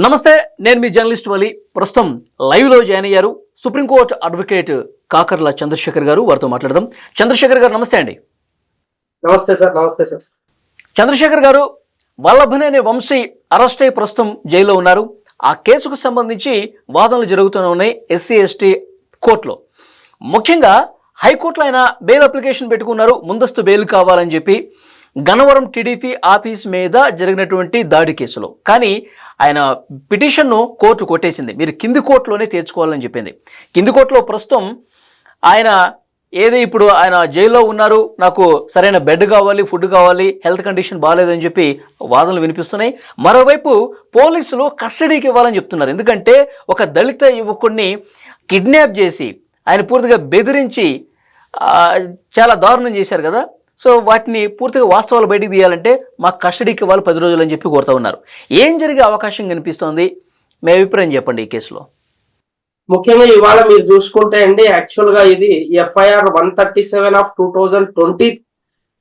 నమస్తే నేను మీ జర్నలిస్ట్ వలి. ప్రస్తుతం లైవ్లో జాయిన్ అయ్యారు సుప్రీంకోర్టు అడ్వకేట్ కాకర్ల చంద్రశేఖర్ గారు. వారితో మాట్లాడదాం. చంద్రశేఖర్ గారు నమస్తే అండి. నమస్తే సార్ నమస్తే సార్. చంద్రశేఖర్ గారు వల్లభనేని వంశీ అరెస్ట్ అయి ప్రస్తుతం జైల్లో ఉన్నారు. ఆ కేసుకు సంబంధించి వాదనలు జరుగుతూనే ఉన్నాయి ఎస్సీ ఎస్టీ కోర్టులో. ముఖ్యంగా హైకోర్టులో ఆయన బెయిల్ అప్లికేషన్ పెట్టుకున్నారు. ముందస్తు బెయిల్ కావాలని చెప్పి గన్నవరం టీడీపీ ఆఫీస్ మీద జరిగినటువంటి దాడి కేసులో. కానీ ఆయన పిటిషన్ను కోర్టు కొట్టేసింది. మీరు కింది కోర్టులోనే తీర్చుకోవాలని చెప్పింది. కింది కోర్టులో ప్రస్తుతం ఆయన ఏది ఇప్పుడు ఆయన జైల్లో ఉన్నారు నాకు సరైన బెడ్ కావాలి ఫుడ్ కావాలి హెల్త్ కండిషన్ బాగాలేదని చెప్పి వాదనలు వినిపిస్తున్నాయి. మరోవైపు పోలీసులు కస్టడీకి ఇవ్వాలని చెప్తున్నారు. ఎందుకంటే ఒక దళిత యువకుడిని కిడ్నాప్ చేసి ఆయన పూర్తిగా బెదిరించి చాలా దారుణం చేశారు కదా. సో వాటిని పూర్తిగా వాస్తవాలు బయటికి తీయాలంటే మాకు కస్టడీకి ఇవ్వాలి పది రోజులు అని చెప్పి కోరుతా ఉన్నారు. ఏం జరిగే అవకాశం కనిపిస్తోంది? మీ అభిప్రాయం చెప్పండి ఈ కేసులో. ముఖ్యంగా ఇవాళ మీరు చూసుకుంటే అండి యాక్చువల్గా ఇది FIR one thirty seven of two thousand twenty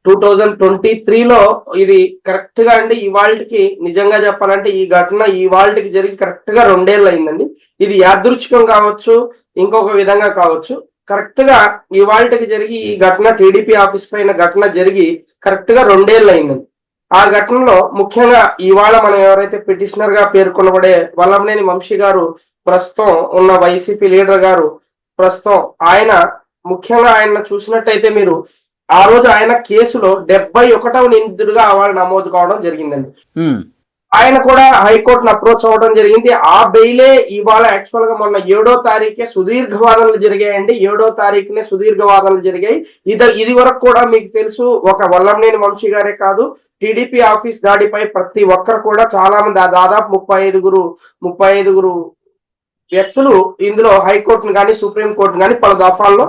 two thousand twenty త్రీలో ఇది కరెక్ట్గా అండి. ఇవాళకి నిజంగా చెప్పాలంటే ఈ ఘటన ఇవాళకి జరిగి కరెక్ట్గా రెండేళ్ళు అయిందండి. ఇది యాదృచ్ఛికం కావచ్చు ఇంకొక విధంగా కావచ్చు. కరెక్ట్గా ఇవాళకి జరిగి ఈ ఘటన టీడీపీ ఆఫీస్ పైన ఘటన జరిగి కరెక్ట్గా రెండేళ్ళు అయింది ఆ ఘటనలో ముఖ్యంగా ఇవాళ మనం ఎవరైతే పిటిషనర్గా పేర్కొనబడే వల్లంనేని వంశీ గారు ప్రస్తుతం ఉన్న వైసీపీ లీడర్ గారు ప్రస్తుతం ఆయన ముఖ్యంగా ఆయన చూసినట్టయితే మీరు ఆ రోజు ఆయన కేసులో డెబ్బై ఒకటవ నిందితుడిగా అవార్డు నమోదు కావడం జరిగిందండి. ఆయన కూడా హైకోర్టును అప్రోచ్ అవ్వడం జరిగింది. ఆ బెయిలే ఇవాళ యాక్చువల్గా మొన్న ఏడో తారీఖే సుదీర్ఘ వాదనలు జరిగాయండి. ఏడో తారీఖునే సుదీర్ఘ వాదనలు జరిగాయి. ఇది ఇది వరకు కూడా మీకు తెలుసు ఒక వల్లంనేని వంశీ గారే కాదు టీడీపీ ఆఫీస్ దాడిపై ప్రతి ఒక్కరు కూడా చాలా మంది దాదాపు ముప్పై ఐదుగురు ముప్పై ఐదుగురు వ్యక్తులు ఇందులో హైకోర్టును కానీ సుప్రీంకోర్టును కానీ పలు దఫాల్లో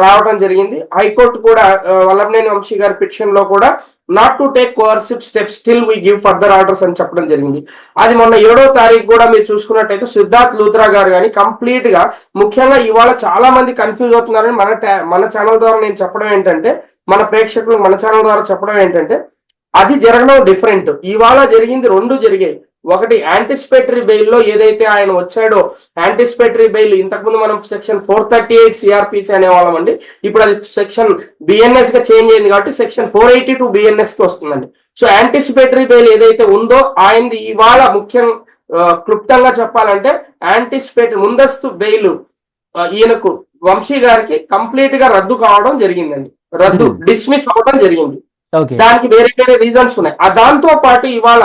రావడం జరిగింది. హైకోర్టు కూడా ఆ, వల్లభనేని వంశీ గారి పిటిషన్లో కూడా not to take coercive steps still we give further orders అని చెప్పడం జరిగింది. అది మొన్న ఏడో తారీఖు కూడా మీరు చూసుకున్నట్టయితే సిద్ధార్థ్ లూత్రా గారు కానీ కంప్లీట్గా ముఖ్యంగా ఇవాళ చాలా మంది కన్ఫ్యూజ్ అవుతున్నారని మన మన ఛానల్ ద్వారా నేను చెప్పడం ఏంటంటే మన ప్రేక్షకులు మన ఛానల్ ద్వారా చెప్పడం ఏంటంటే అది జరగడం డిఫరెంట్ ఇవాళ జరిగింది రెండు జరిగాయి. ఒకటి యాంటిసిపేటరీ బెయిల్లో ఏదైతే ఆయన వచ్చాడో యాంటిసిపేటరీ బెయిల్ ఇంతకుముందు మనం section four thirty eight CrPC అనేవాళ్ళం అండి. ఇప్పుడు అది సెక్షన్ బిఎన్ఎస్గా చేంజ్ అయింది కాబట్టి సెక్షన్ ఫోర్ ఎయిటీ టూ బిఎన్ఎస్కి వస్తుందండి. సో యాంటిసిపేటరీ బెయిల్ ఏదైతే ఉందో ఆయనది ఇవాళ ముఖ్యం క్లుప్తంగా చెప్పాలంటే యాంటిసిపేటరీ ముందస్తు బెయిల్ ఈయనకు వంశీ గారికి కంప్లీట్గా రద్దు కావడం జరిగిందండి. రద్దు. డిస్మిస్ అవ్వడం జరిగింది. దానికి వేరే వేరే రీజన్స్ ఉన్నాయి. ఆ దాంతో పాటు ఇవాళ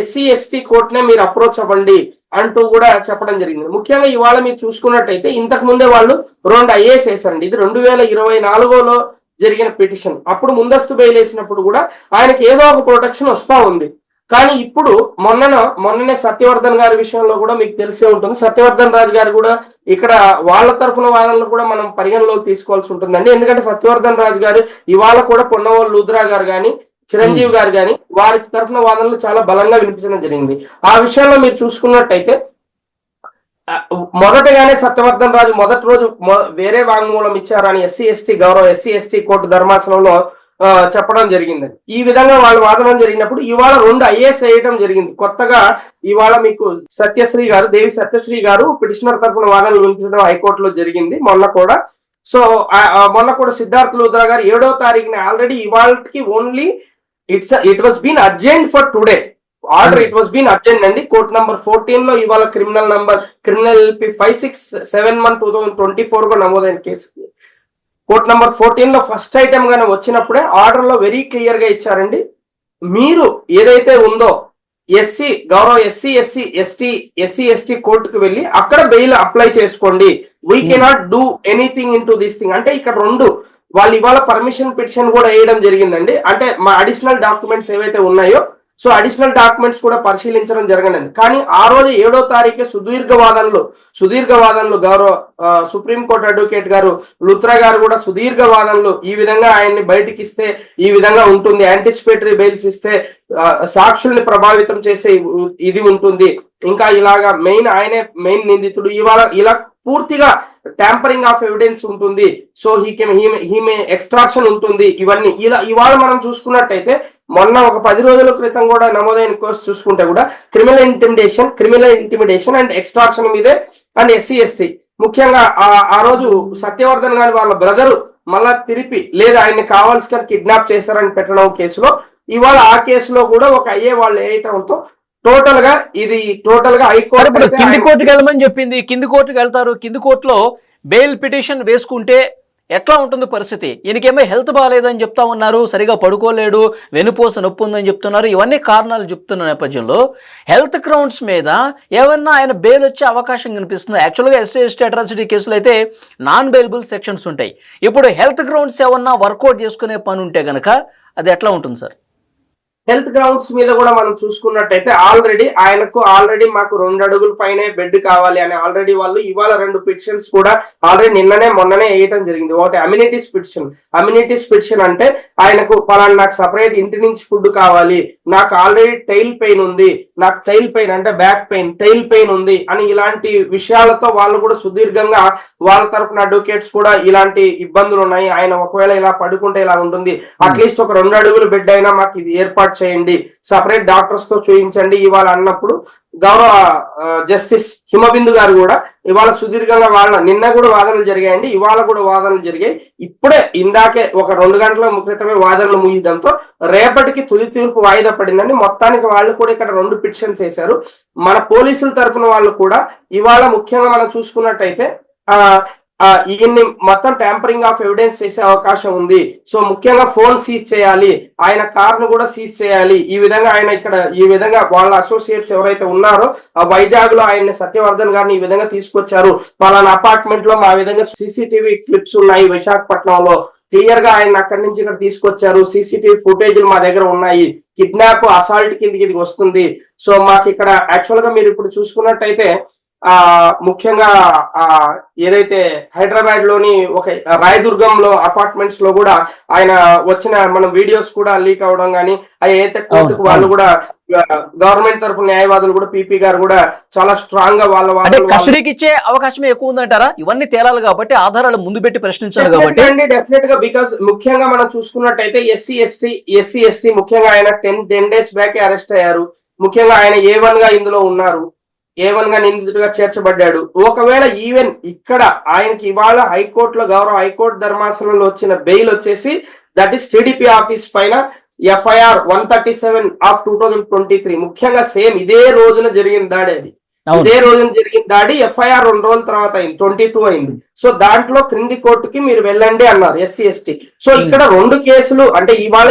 ఎస్సీ ఎస్టీ కోర్టునే మీరు అప్రోచ్ అవ్వండి అంటూ కూడా చెప్పడం జరిగింది. ముఖ్యంగా ఇవాళ మీరు చూసుకున్నట్టయితే ఇంతకు ముందే వాళ్ళు రెండు ఐఏఎస్ వేశారండి. ఇది రెండు వేల ఇరవై నాలుగోలో జరిగిన పిటిషన్. అప్పుడు ముందస్తు బెయిల్ వేసినప్పుడు కూడా ఆయనకి ఏదో ఒక ప్రొటెక్షన్ వస్తా ఉంది. కానీ ఇప్పుడు మొన్నన మొన్ననే సత్యవర్ధన్ గారి విషయంలో కూడా మీకు తెలిసే ఉంటుంది. సత్యవర్ధన్ రాజు గారు కూడా ఇక్కడ వాళ్ళ తరఫున వాదనలు కూడా మనం పరిగణలోకి తీసుకోవాల్సి ఉంటుందండి. ఎందుకంటే సత్యవర్ధన్ రాజు గారు ఇవాళ కూడా పొన్నవోలు లుద్రా గారు కానీ చిరంజీవి గారు కానీ వారి తరఫున వాదనలు చాలా బలంగా వినిపించడం జరిగింది. ఆ విషయంలో మీరు చూసుకున్నట్టయితే మొదటగానే సత్యవర్ధన్ రాజు మొదటి రోజు వేరే వాంగ్మూలం ఇచ్చారని ఎస్సీ ఎస్టీ గౌరవ ఎస్సీ ఎస్టీ కోర్టు ధర్మాసనంలో చెప్పడం జరిగింది ఈ విధంగా వాళ్ళు వాదనం జరిగినప్పుడు ఇవాళ రెండు ఐఏఎస్ వేయడం జరిగింది. కొత్తగా ఇవాళ మీకు సత్యశ్రీ గారు దేవి సత్యశ్రీ గారు పిటిషనర్ తరఫున వాదనలు వినిపించడం హైకోర్టులో జరిగింది మొన్న కూడా. సో మొన్న కూడా సిద్ధార్థ్ లూద్రా గారు ఏడో తారీఖున ఆల్రెడీ ఇవాళకి only it's it was been urgent for today. Order it was been urgent అండి. కోర్ట్ నంబర్ ఫోర్టీన్లో ఇవాళ criminal number criminal five six seven one two thousand twenty ఫోర్గా నమోదైన కేసు. కోర్ట్ నంబర్ ఫోర్టీన్లో ఫస్ట్ ఐటమ్ గానే వచ్చినప్పుడే ఆర్డర్లో very క్లియర్గా ఇచ్చారండి. మీరు ఏదైతే ఉందో ఎస్సీ గౌరవ SC SC ST SC ST కోర్టుకు వెళ్ళి అక్కడ బెయిల్ అప్లై చేసుకోండి. We cannot do anything in to this thing అంటే ఇక్కడ రెండు వాళ్ళు ఇవాళ పర్మిషన్ పిటిషన్ కూడా వేయడం జరిగిందండి. అంటే మా అడిషనల్ డాక్యుమెంట్స్ ఏవైతే ఉన్నాయో సో అడిషనల్ డాక్యుమెంట్స్ కూడా పరిశీలించడం జరగలేదు. కానీ ఆ రోజు ఏడో తారీఖు సుదీర్ఘ వాదనలు సుదీర్ఘ వాదనలు గౌరవ సుప్రీంకోర్టు అడ్వకేట్ గారు లుత్రా గారు కూడా సుదీర్ఘ వాదనలు ఈ విధంగా ఆయన్ని బయటికి ఇస్తే ఈ విధంగా ఉంటుంది యాంటిసిపేటరీ బెయిల్స్ ఇస్తే సాక్షుల్ని ప్రభావితం చేసే ఇది ఉంటుంది. ఇంకా ఇలాగా మెయిన్ ఆయనే మెయిన్ నిందితుడు. ఇవాళ ఇలా పూర్తిగా ట్యాంపరింగ్ ఆఫ్ ఎవిడెన్స్ ఉంటుంది. So he can he may extraction ఉంటుంది. ఇవన్నీ ఇలా ఇవాళ మనం చూసుకున్నట్టయితే మొన్న ఒక పది రోజుల క్రితం కూడా నమోదైన కోర్సు చూసుకుంటే కూడా criminal intimidation criminal intimidation and extraction మీదే అండ్ ఎస్సీ ఎస్టీ ముఖ్యంగా ఆ ఆ రోజు సత్యవర్ధన్ గాని వాళ్ళ బ్రదరు మళ్ళా తిరిపి లేదా ఆయన్ని కావాల్సిన కిడ్నాప్ చేశారని పెట్టడం కేసులో. ఇవాళ ఆ కేసులో కూడా ఒక అయ్యే వాళ్ళు వేయటంతో టోటల్గా ఇది టోటల్గా హైకోర్టు కింది కోర్టుకి వెళ్ళమని చెప్పింది. కింది కోర్టుకి వెళ్తారు. కింది కోర్టులో బెయిల్ పిటిషన్ వేసుకుంటే ఎట్లా ఉంటుంది పరిస్థితి? ఈయనకేమో హెల్త్ బాగాలేదని చెప్తా ఉన్నారు సరిగా పడుకోలేడు వెనుపోస నొప్పి ఉందని చెప్తున్నారు ఇవన్నీ కారణాలు చెప్తున్న నేపథ్యంలో హెల్త్ గ్రౌండ్స్ మీద ఏమన్నా ఆయన బెయిల్ వచ్చే అవకాశం కనిపిస్తుంది? యాక్చువల్గా ఎస్సీ ఎస్టీ అట్రాసిటీ కేసులు అయితే నాన్ బెయిలబుల్ సెక్షన్స్ ఉంటాయి. ఇప్పుడు హెల్త్ గ్రౌండ్స్ ఏమన్నా వర్కౌట్ చేసుకునే పని ఉంటే కనుక అది ఎట్లా ఉంటుంది సార్? హెల్త్ గ్రౌండ్స్ మీద కూడా మనం చూసుకున్నట్టయితే ఆల్రెడీ ఆయనకు ఆల్రెడీ మాకు రెండు అడుగుల పైనే బెడ్ కావాలి అని ఆల్రెడీ వాళ్ళు ఇవాళ రెండు పిటిషన్స్ కూడా ఆల్రెడీ నిన్ననే మొన్ననే వేయటం జరిగింది. ఒకటి అమ్యూనిటీస్ పిటిషన్. అమ్యూనిటీస్ పిటిషన్ అంటే ఆయనకు పలానా నాకు సపరేట్ ఇంటి నుంచి ఫుడ్ కావాలి నాకు ఆల్రెడీ టైల్ పెయిన్ ఉంది నాకు టైల్ పెయిన్ అంటే బ్యాక్ పెయిన్ టైల్ పెయిన్ ఉంది అని ఇలాంటి విషయాలతో వాళ్ళు కూడా సుదీర్ఘంగా వాళ్ళ తరపున అడ్వకేట్స్ కూడా ఇలాంటి ఇబ్బందులు ఉన్నాయి. ఆయన ఒకవేళ ఇలా పడుకుంటే ఇలా ఉంటుంది. అట్లీస్ట్ ఒక రెండు అడుగులు బెడ్ అయినా మాకు ఇది ఏర్పాటు చేయండి. సపరేట్ డాక్టర్స్తో చూపించండి ఇవాళ అన్నప్పుడు గౌరవ జస్టిస్ హిమబిందు గారు కూడా ఇవాళ సుదీర్ఘంగా వాళ్ళ నిన్న కూడా వాదనలు జరిగాయండి. ఇవాళ కూడా వాదనలు జరిగాయి. ఇప్పుడే ఇందాకే ఒక రెండు గంటల క్రితమే వాదనలు ముగియడంతో రేపటికి తుది తీర్పు వాయిదా పడిందండి. మొత్తానికి వాళ్ళు కూడా ఇక్కడ రెండు పిటిషన్స్ వేశారు. మన పోలీసుల తరపున వాళ్ళు కూడా ఇవాళ ముఖ్యంగా మనం చూసుకున్నట్టయితే ఆ, ఈయన్ని మొత్తం ట్యాంపరింగ్ ఆఫ్ ఎవిడెన్స్ చేసే అవకాశం ఉంది. సో ముఖ్యంగా ఫోన్ సీజ్ చేయాలి. ఆయన కార్ను కూడా సీజ్ చేయాలి. ఈ విధంగా ఆయన ఇక్కడ ఈ విధంగా వాళ్ళ అసోసియేట్స్ ఎవరైతే ఉన్నారో ఆ వైజాగ్లో ఆయన సత్యవర్ధన్ గారిని ఈ విధంగా తీసుకొచ్చారు. పలానా అపార్ట్మెంట్లో మా విధంగా సీసీటీవీ క్లిప్స్ ఉన్నాయి విశాఖపట్నంలో. క్లియర్గా ఆయన అక్కడి నుంచి ఇక్కడ తీసుకొచ్చారు. సీసీటీవీ ఫుటేజ్లు మా దగ్గర ఉన్నాయి. కిడ్నాప్ అసాల్ట్ కిందకి ఇది వస్తుంది. సో మాకు ఇక్కడ యాక్చువల్గా మీరు ఇప్పుడు చూసుకున్నట్టయితే ఆ ముఖ్యంగా ఆ ఏదైతే హైదరాబాద్లోని ఒక రాయదుర్గంలో అపార్ట్మెంట్స్లో కూడా ఆయన వచ్చిన మన వీడియోస్ కూడా లీక్ అవడం కానీ అవి అయితే కోర్టుకు వాళ్ళు కూడా గవర్నమెంట్ తరఫు న్యాయవాదులు కూడా పీపీ గారు కూడా చాలా స్ట్రాంగ్గా వాళ్ళ అంటే వాళ్ళు- కస్టడీకి ఇచ్చే అవకాశం ఎక్కువ ఉందంటారా? ఇవన్నీ తేలాలి కాబట్టి ఆధారాలు ముందు పెట్టి ప్రశ్నించాలి కాబట్టి. అండి డెఫినెట్గా బికాస్ ముఖ్యంగా మనం చూసుకున్నట్టయితే ఎస్సీ ఎస్టీ ఎస్సీ ఎస్టీ ముఖ్యంగా ఆయన ten ten days back arrest అయ్యారు. ముఖ్యంగా ఆయన ఏ వన్గా ఇందులో ఉన్నారు. ఏ వన్గా నిందితుడిగా చేర్చబడ్డాడు. ఒకవేళ ఈవెన్ ఇక్కడ ఆయనకి ఇవాళ హైకోర్టులో గౌరవ హైకోర్టు ధర్మాసనంలో వచ్చిన బెయిల్ వచ్చేసి దట్ ఈస్ టీడీపీ ఆఫీస్ పైన FIR one thirty seven of two thousand twenty three ముఖ్యంగా సేమ్ ఇదే రోజున జరిగిన దాడి అది. ఇదే రోజున జరిగిన దాడి ఎఫ్ఐఆర్ రెండు రోజుల తర్వాత అయింది. ట్వంటీ టూ అయింది. సో దాంట్లో క్రింది కోర్టుకి మీరు వెళ్ళండి అన్నారు ఎస్సీ ఎస్టీ. సో ఇక్కడ రెండు కేసులు అంటే ఇవాళ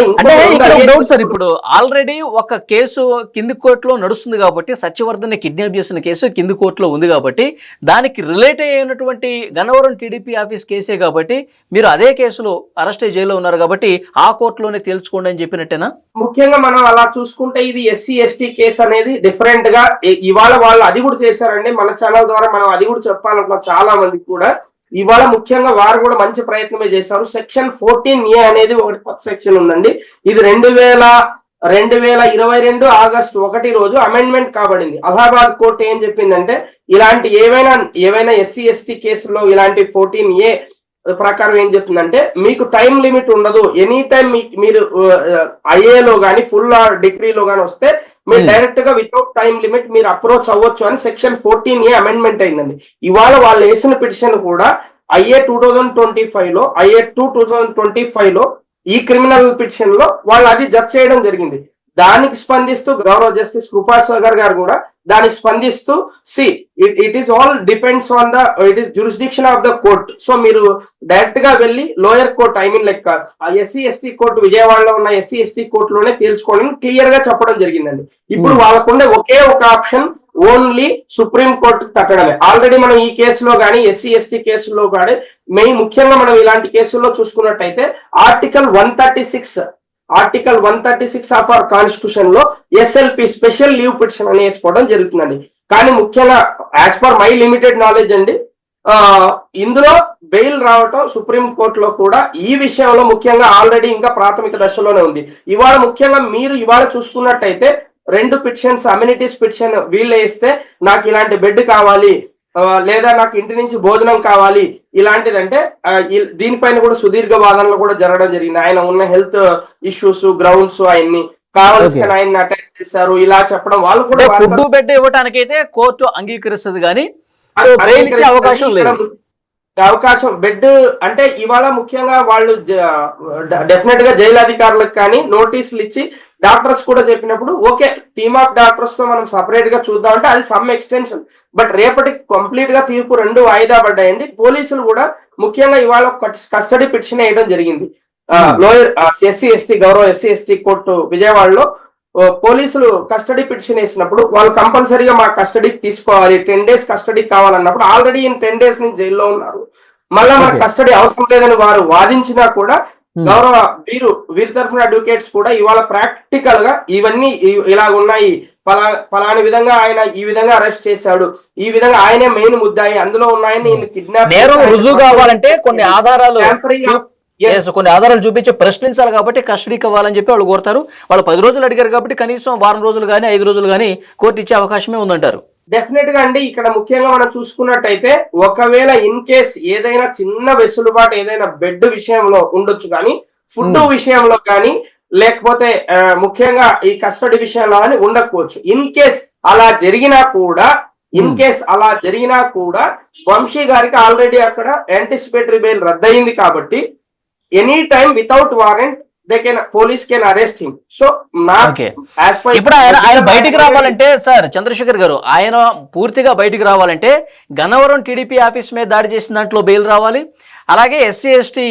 డౌట్ సార్ ఇప్పుడు ఆల్రెడీ ఒక కేసు కింది కోర్టులో నడుస్తుంది కాబట్టి సత్యవర్ధన్ కిడ్నాప్ చేసిన కేసు కింది కోర్టులో ఉంది కాబట్టి దానికి రిలేట్ అయినటువంటి గన్నవరం టీడీపీ ఆఫీస్ కేసే కాబట్టి మీరు అదే కేసులో అరెస్ట్ అయ్యి జైల్లో ఉన్నారు కాబట్టి ఆ కోర్టులోనే తేల్చుకోండి అని చెప్పినట్టేనా? ముఖ్యంగా మనం అలా చూసుకుంటే ఇది ఎస్సీ ఎస్టీ కేసు అనేది డిఫరెంట్గా ఇవాళ వాళ్ళు అది కూడా చేశారండి. మన ఛానల్ ద్వారా మనం అది కూడా చెప్పాలనుకున్నాం చాలా మందికి కూడా. ఇవాళ ముఖ్యంగా వారు కూడా మంచి ప్రయత్నమే చేశారు. సెక్షన్ ఫోర్టీన్ ఏ అనేది ఒకటి కొత్త సెక్షన్ ఉందండి. ఇది రెండు వేల రెండు వేల ఇరవై రెండు ఆగస్టు ఒకటి రోజు అమెండ్మెంట్ కాబడింది. అలహాబాద్ కోర్టు ఏం చెప్పిందంటే ఇలాంటి ఏవైనా ఏవైనా ఎస్సీ ఎస్టీ కేసుల్లో ఇలాంటి ఫోర్టీన్ ఏ ప్రకారం ఏం చెప్తుందంటే మీకు టైం లిమిట్ ఉండదు. ఎనీ టైం మీకు మీరు ఐఏలో కానీ ఫుల్ డిగ్రీలో కానీ వస్తే మీరు. డైరెక్ట్గా వితౌట్ టైం లిమిట్ మీరు అప్రోచ్ అవ్వచ్చు అని సెక్షన్ ఫోర్టీన్ ఏ అమెండ్మెంట్ అయిందండి ఇవాళ వాళ్ళు వేసిన పిటిషన్ కూడా ఐఏ టూ థౌజండ్ ట్వంటీ ఫైవ్లో IA two two thousand twenty ఫైవ్లో ఈ క్రిమినల్ పిటిషన్లో వాళ్ళు అది జడ్జ్ చేయడం జరిగింది దానికి స్పందిస్తూ గౌరవ జస్టిస్ కృపా సాగర్ గారు కూడా దానికి స్పందిస్తూ see it it is all depends on the it is jurisdiction of the court so మీరు డైరెక్ట్గా వెళ్ళి lower court I mean like ah SC ST court విజయవాడలో ఉన్న ఎస్సీ ఎస్టీ కోర్టులోనే తేల్చుకోవాలని క్లియర్గా చెప్పడం జరిగిందండి. ఇప్పుడు Hmm. వాళ్ళకుండే ఒకే ఒక ఆప్షన్ ఓన్లీ సుప్రీం కోర్టు తట్టడమే. ఆల్రెడీ మనం ఈ కేసులో కానీ ఎస్సీ ఎస్టీ కేసులో కానీ మెయిన్ ముఖ్యంగా మనం ఇలాంటి కేసుల్లో చూసుకున్నట్టయితే article one thirty six article one thirty six of our కాన్స్టిట్యూషన్లో ఎస్ఎల్పి స్పెషల్ లీవ్ పిటిషన్ అని వేసుకోవడం జరుగుతుందండి. కానీ ముఖ్యంగా as per my limited knowledge అండి ఇందులో బెయిల్ రావటం సుప్రీం కోర్టులో కూడా ఈ విషయంలో ముఖ్యంగా ఆల్రెడీ ఇంకా ప్రాథమిక దశలోనే ఉంది. ఇవాళ ముఖ్యంగా మీరు ఇవాళ చూసుకున్నట్టయితే రెండు పిటిషన్స్ అమ్యూనిటీస్ పిటిషన్ వీళ్ళు వేస్తే నాకు ఇలాంటి బెడ్ కావాలి లేదా నాకు ఇంటి నుంచి భోజనం కావాలి ఇలాంటిదంటే దీనిపైన కూడా సుదీర్ఘ వాదనలు కూడా జరగడం జరిగింది. ఆయన ఉన్న హెల్త్ ఇష్యూస్ గ్రౌండ్స్ ఆయన్ని కావాల్సిన. ఆయన్ని అటాక్ చేశారు. ఇలా చెప్పడం వాళ్ళు కూడా ఫుడ్ బెడ్ ఇవ్వటానికైతే కోర్టు అంగీకరిస్తుంది కానీ అవకాశం లేదు. అవకాశం బెడ్ అంటే ఇవాళ ముఖ్యంగా వాళ్ళు డెఫినెట్గా జైలు అధికారులకు కానీ నోటీసులు ఇచ్చి డాక్టర్స్ కూడా చెప్పినప్పుడు ఓకే టీమ్ ఆఫ్ డాక్టర్స్తో మనం సపరేట్గా చూద్దాం అంటే అది సమ్ ఎక్స్టెన్షన్. బట్ రేపటి కంప్లీట్గా తీర్పు రెండు వాయిదా పడ్డాయండి. పోలీసులు కూడా ముఖ్యంగా ఇవాళ కస్టడీ పిటిషన్ వేయడం జరిగింది. Hmm. లోయర్ ఎస్సీ ఎస్టీ గౌరవ ఎస్సీ ఎస్టీ కోర్టు విజయవాడలో పోలీసులు కస్టడీ పిటిషన్ వేసినప్పుడు వాళ్ళు కంపల్సరీగా మా కస్టడీకి తీసుకోవాలి. టెన్ డేస్ కస్టడీ కావాలన్నప్పుడు ఆల్రెడీ టెన్ డేస్ నుంచి జైల్లో ఉన్నారు. మళ్ళీ మనకు Okay. కస్టడీ అవసరం లేదని వారు వాదించినా కూడా. గౌరవ వీరు వీరి తరఫున అడ్వకేట్స్ కూడా ఇవాళ ప్రాక్టికల్గా ఇవన్నీ ఇలా ఉన్నాయి. పలా పలాని విధంగా ఆయన ఈ విధంగా అరెస్ట్ చేశాడు. ఈ విధంగా ఆయనే మెయిన్ ముద్దాయి. అందులో ఉన్నాయని కిడ్నాప్ రుజువు కావాలంటే కొన్ని ఆధారాలు Yes, కొన్ని ఆధారాలు చూపించి ప్రశ్నించాలి కాబట్టి కస్టడీకి ఇవ్వాలని చెప్పి వాళ్ళు కోరుతారు వాళ్ళు పది రోజులు అడిగారు కాబట్టి కనీసం వారం రోజులు కానీ ఐదు రోజులు కానీ కోర్టు ఇచ్చే అవకాశమే ఉందంటారు డెఫినెట్గా అండి ఇక్కడ ముఖ్యంగా మనం చూసుకున్నట్టయితే ఒకవేళ ఇన్ కేస్ ఏదైనా చిన్న వెసులుబాటు ఏదైనా బెడ్ విషయంలో ఉండొచ్చు కానీ ఫుడ్ Hmm. విషయంలో కానీ లేకపోతే ముఖ్యంగా ఈ కస్టడీ విషయంలో కానీ ఉండకపోవచ్చు ఇన్ కేస్ అలా జరిగినా కూడా ఇన్ Hmm. కేస్ అలా జరిగినా కూడా వంశీ గారికి ఆల్రెడీ అక్కడ యాంటిసిపేటరీ బెయిల్ రద్దయింది కాబట్టి any time without warrant they can police can arrest him so నా ఇప్పుడు ఆయన ఆయన బయటికి రావాలంటే సార్ చంద్రశేఖర్ గారు ఆయన పూర్తిగా బయటికి రావాలంటే గన్నవరం టీడీపీ ఆఫీస్ మీద దాడి చేసిన దాంట్లో బెయిల్ రావాలి. అలాగే ఎస్సీ ఎస్టీ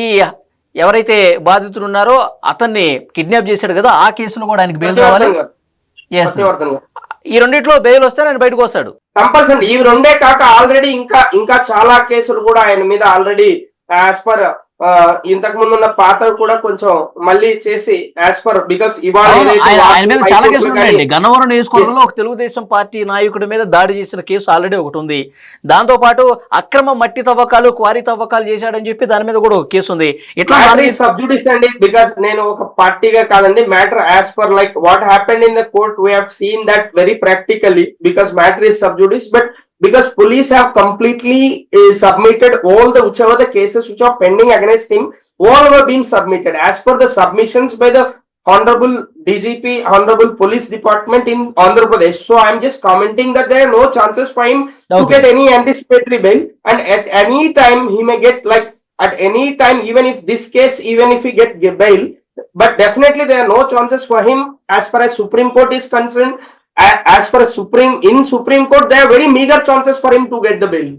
ఈ ఎవరైతే బాధితులు ఉన్నారో అతన్ని కిడ్నాప్ చేశాడు కదా ఆ కేసులో కూడా ఆయనకి బెయిల్ రావాలి. ఈ రెండిట్లో బెయిల్ వస్తే ఆయన బయటకు వస్తాడు. కంపల్సరీ ఇవి రెండే కాక ఆల్రెడీ ఇంకా ఇంకా చాలా కేసులు కూడా ఆయన మీద ఆల్రెడీ యాజ్ పర్ ఇంతకు ముందు ఉన్న పాత కూడా కొంచెం మళ్ళీ చేసి యాజ్ పర్ బికాస్ చాలా కేసులు ఉన్నాయండి. గన్నవరం నియోజకవర్గంలో ఒక తెలుగుదేశం పార్టీ నాయకుడి మీద దాడి చేసిన కేసు ఆల్రెడీ ఒకటి ఉంది. దాంతో పాటు అక్రమ మట్టి తవ్వకాలు క్వారీ తవ్వకాలు చేశాడని చెప్పి దాని మీద కూడా ఒక కేసు ఉంది. ఇట్లా సబ్జుడిస్ అండి బికాస్ నేను ఒక పార్టీగా కాదండి matter as per like what happened in the court we have seen that very practically because matter is subjudice but because police have completely uh, submitted all the whichever the cases which are pending against him all were being submitted. As per the submissions by the honorable dgp honorable police department in andhra pradesh. So i'm just commenting that there are no chances for him to get any anticipatory bail. And at any time he may get like at any time even if this case even if he get bail. But definitely there are no chances for him as far as supreme court is concerned as far as supreme in supreme court there are very meager chances for him to get the bail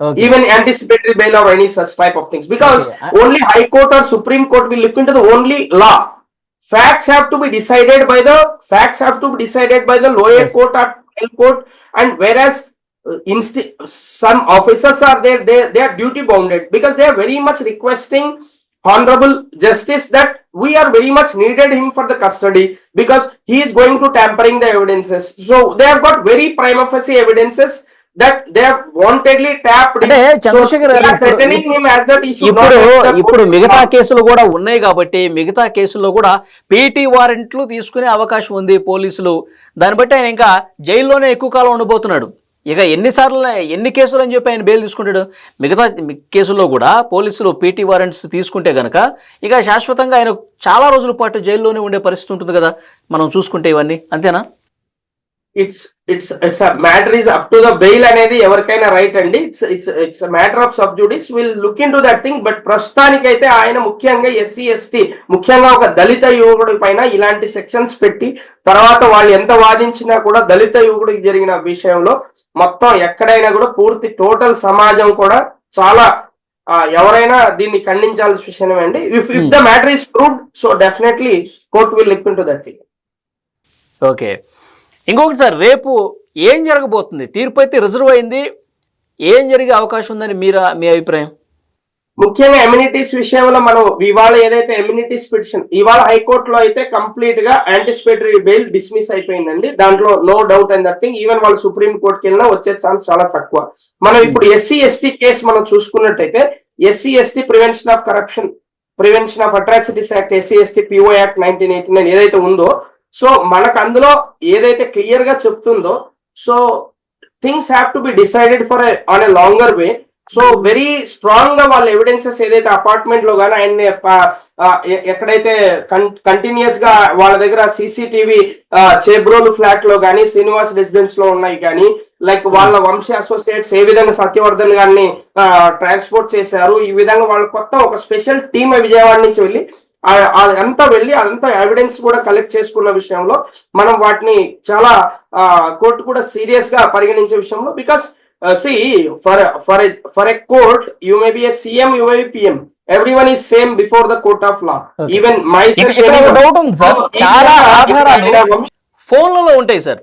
Okay. even anticipatory bail or any such type of things because Okay. I- only high court or supreme court will look into the only law facts have to be decided by the facts have to be decided by the lower Yes. court or court and whereas uh, some officers are there they, they are duty bounded because they are very much requesting honourable justice that we are very much needed him for the custody because he is going to tempering the evidences so they have got very prime of easy evidences ఇప్పుడు మిగతా కేసులు కూడా ఉన్నాయి కాబట్టి మిగతా కేసుల్లో కూడా PT వారెంట్లు తీసుకునే అవకాశం ఉంది పోలీసులు. దాన్ని బట్టి ఆయన ఇంకా జైల్లోనే ఎక్కువ కాలం ఉండబోతున్నాడు. ఇక ఎన్నిసార్లు ఎన్ని కేసులు అని చెప్పి ఆయన బెయిల్ తీసుకుంటాడు? మిగతా కేసుల్లో కూడా పోలీసులు పీటీ వారెంట్స్ తీసుకుంటే కనుక ఇక శాశ్వతంగా ఆయన చాలా రోజుల పాటు జైల్లోనే ఉండే పరిస్థితి ఉంటుంది కదా. మనం చూసుకుంటే ఇవన్నీ. అంతేనా? It's it's it's matter is up to the bail అనేది ఎవరికైనా రైట్ అండి. It's it's it's matter of subjudice will look in to that thing but ప్రస్తుతానికైతే ఆయన ముఖ్యంగా ఎస్సీ ఎస్టీ ముఖ్యంగా ఒక దళిత యువకుడి పైన ఇలాంటి సెక్షన్స్ పెట్టి తర్వాత వాళ్ళు ఎంత వాదించినా కూడా దళిత యువకుడికి జరిగిన విషయంలో మొత్తం ఎక్కడైనా కూడా పూర్తి టోటల్ సమాజం కూడా చాలా ఎవరైనా దీన్ని ఖండించాల్సిన విషయమే అండి if if the matter is proved so definitely court will look to that thing okay ఇంకొకటి సార్ రేపు ఏం జరగబోతుంది? తీర్పు అయితే రిజర్వ్ అయింది. ఏం జరిగే అవకాశం ఉందని మీరా మీ అభిప్రాయం? ముఖ్యంగా ఎమ్యూనిటీస్ విషయంలో మనం ఇవాళ ఏదైతే ఎమ్యూనిటీస్ పిటిషన్ ఇవాళ హైకోర్టులో అయితే కంప్లీట్గా యాంటిసిపేటరీ బెయిల్ డిస్మిస్ అయిపోయిందండి. దాంట్లో no doubt and that thing even వాళ్ళు సుప్రీం కోర్టుకి వెళ్ళినా వచ్చే ఛాన్స్ చాలా తక్కువ. మనం ఇప్పుడు ఎస్సీ ఎస్టీ కేసు మనం చూసుకున్నట్టయితే SC ST prevention of corruption prevention of atrocities act SC ST PO act nineteen eighty nine ఏదైతే ఉందో సో మనకు అందులో ఏదైతే క్లియర్గా చెప్తుందో so things have to be decided for on a longer way so very స్ట్రాంగ్గా వాళ్ళ ఎవిడెన్సెస్ ఏదైతే అపార్ట్మెంట్లో కానీ ఆయన్ని ఎక్కడైతే కంటిన్యూస్గా వాళ్ళ దగ్గర సీసీటీవీ చేబ్రోలు ఫ్లాట్లో కానీ శ్రీనివాస్ రెసిడెన్స్లో ఉన్నాయి కానీ లైక్ వాళ్ళ వంశీ అసోసియేట్స్ ఏ విధంగా సత్యవర్ధన్ గారిని ట్రాన్స్పోర్ట్ చేశారు ఈ విధంగా వాళ్ళు కొత్త ఒక స్పెషల్ టీమ్ విజయవాడ నుంచి వెళ్ళి అదంతా వెళ్ళి అదంతా ఎవిడెన్స్ కూడా కలెక్ట్ చేసుకున్న విషయంలో మనం వాటిని చాలా కోర్టు కూడా సీరియస్గా పరిగణించే విషయంలో because see for for for a court you may be a CM you may be PM every one is same before the court of law. Even my doubt ఉంది సార్? చాలా ఆధారాలు ఫోన్లలో ఉంటాయి సార్.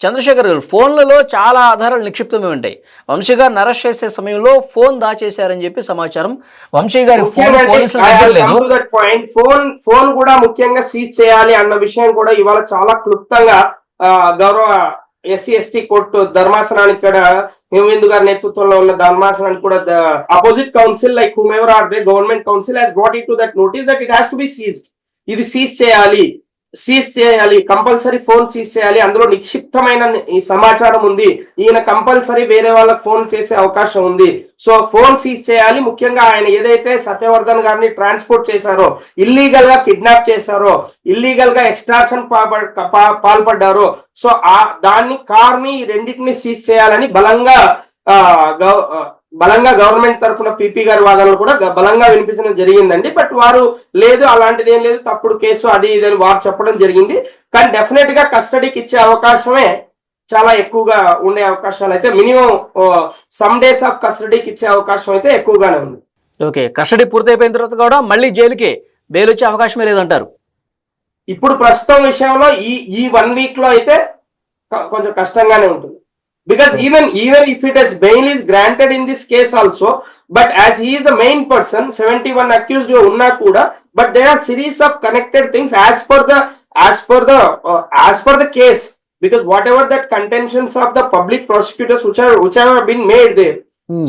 చంద్రశేఖర్ గారు ఫోన్లలో చాలా ఆధారాలు నిక్షిప్తమై ఉంటాయి. వంశీ గారిని అరెస్ట్ చేసే సమయంలో ఫోన్ దాచేశారని చెప్పి సమాచారం. వంశీ గారి ఫోన్ పోలీసుల దగ్గర లేదు. పాయింట్ ఫోన్ ఫోన్ కూడా ముఖ్యంగా సీజ్ చేయాలి అన్న విషయం కూడా ఇవాళ చాలా క్లుప్తంగా ఆ, గౌరవ ఎస్సీ ఎస్టీ కోర్టు ధర్మాసనానికి కూడా హేమేందు గారి నేతృత్వంలో ఉన్న ధర్మాసనానికి కూడా opposite counsel like whomever are they government counsel has brought it to that notice that it has to be seized ఇది సీజ్ చేయాలి. సీజ్ చేయాలి కంపల్సరీ ఫోన్ సీజ్ చేయాలి. అందులో నిక్షిప్తమైన ఈ సమాచారం ఉంది. ఈయన కంపల్సరీ వేరే వాళ్ళకి ఫోన్ చేసే అవకాశం ఉంది. సో ఫోన్ సీజ్ చేయాలి. ముఖ్యంగా ఆయన ఏదైతే సత్యవర్ధన్ గారిని ట్రాన్స్పోర్ట్ చేశారో ఇల్లీగల్గా కిడ్నాప్ చేశారో ఇల్లీగల్గా ఎక్స్ట్రాక్షన్ పాల్పడ్డారో సో ఆ దాన్ని కార్ని రెండింటిని సీజ్ చేయాలని బలంగా బలంగా గవర్నమెంట్ తరఫున పీపీ గారి వాదనలు కూడా బలంగా వినిపించడం జరిగిందండి. బట్ వారు లేదు అలాంటిది ఏం లేదు తప్పుడు కేసు అది ఇది అని వారు చెప్పడం జరిగింది. కానీ డెఫినెట్గా కస్టడీకి ఇచ్చే అవకాశమే చాలా ఎక్కువగా ఉండే అవకాశాలు అయితే మినిమం సమ్ డేస్ ఆఫ్ కస్టడీకి ఇచ్చే అవకాశం అయితే ఎక్కువగానే ఉంది. ఓకే కస్టడీ పూర్తయిపోయిన తర్వాత కూడా మళ్ళీ జైలుకి బెయిల్ వచ్చే అవకాశమే లేదంటారు. ఇప్పుడు ప్రస్తుతం విషయంలో ఈ ఈ వన్ వీక్లో అయితే కొంచెం కష్టంగానే ఉంటుంది. Because even even if it is bail is granted in this case also but as he is the main person seventy one accused ఉన్నా కూడా but they are series of connected things as per the as per the as per the case because what ever that contentions of the public prosecutors which have been made there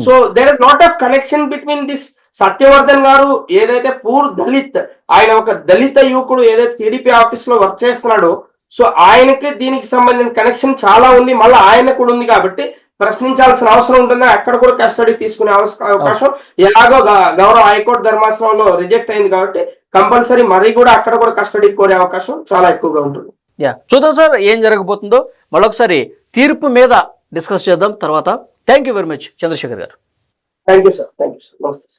so there is lot of connection between this Satyavardhan గారు ఏదైతే poor Dalit ఆయన ఒక దళిత యువకుడు ఏదైతే TDP ఆఫీస్లో work చేస్తున్నాడో సో ఆయనకి దీనికి సంబంధించిన కనెక్షన్ చాలా ఉంది. మళ్ళీ ఆయన కూడా ఉంది కాబట్టి ప్రశ్నించాల్సిన అవసరం ఉంటుంది? అక్కడ కూడా కస్టడీ తీసుకునే అవకాశం. ఎలాగో గౌరవ హైకోర్టు ధర్మాసనంలో రిజెక్ట్ అయింది కాబట్టి కంపల్సరీ మరీ కూడా అక్కడ కూడా కస్టడీ కోరే అవకాశం చాలా ఎక్కువగా ఉంటుంది. యా. చూద్దాం సార్ ఏం జరగబోతుందో. మళ్ళొకసారి తీర్పు మీద డిస్కస్ చేద్దాం. తర్వాత thank you very much Chandrashekar గారు. Thank you sir thank you sir నమస్తే సార్